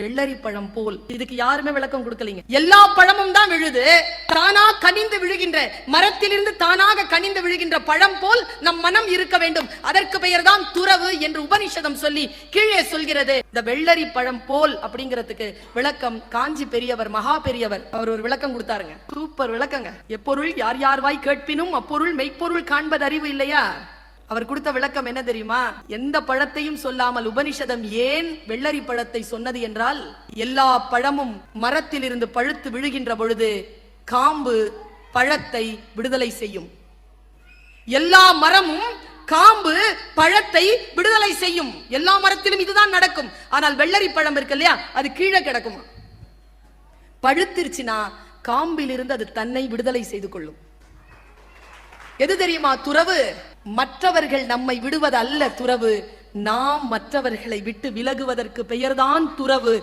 வெள்ளரி பழம் போல். இதுக்கு யாருமே விளக்கம் கொடுக்கலீங்க. எல்லா பழமும் தான் விழுது. தானா கனிந்து விழுகின்ற மரத்திலிருந்து தானாக கனிந்து விழுகின்ற பழம் போல் நம் மனம் இருக்க வேண்டும். அதற்கு பெயர் தான் துறவு என்று உபனிஷதம் சொல்லி கீழே சொல்கிறது. இந்த வெள்ளரி பழம் போல் அப்படிங்கிறதுக்கு விளக்கம் காஞ்சி பெரியவர் மகா பெரியவர் அவர் ஒரு விளக்கம் கொடுத்தாருங்க. சூப்பர் விளக்கங்க. எப்பொருள் யார் யார் வாய் கேட்பினும் அப்பொருள் மெய்ப்பொருள் காண்பது அறிவு இல்லையா? அவர் கொடுத்த விளக்கம் என்ன தெரியுமா? எந்த பழத்தையும் சொல்லாமல் உபனிஷதம் ஏன் வெள்ளரி பழத்தை சொன்னது என்றால் எல்லா பழமும் மரத்தில் இருந்து பழுத்து விழுகின்ற பொழுது காம்பு பழத்தை விடுதலை செய்யும். எல்லா மரமும் காம்பு பழத்தை விடுதலை செய்யும். எல்லா மரத்திலும் இதுதான் நடக்கும். ஆனால் வெள்ளரி பழம் இருக்கு இல்லையா? அது கீழே கிடக்குமா? பழுத்திருச்சுன்னா காம்பில் இருந்து அது தன்னை விடுதலை செய்து கொள்ளும். எது தெரியுமா? துறவு. மற்றவர்கள் நம்மை விடுவது அல்ல துறவு. நாம் மற்றவர்களை விட்டு விலகுவதற்கு பெயர்தான் துறவு.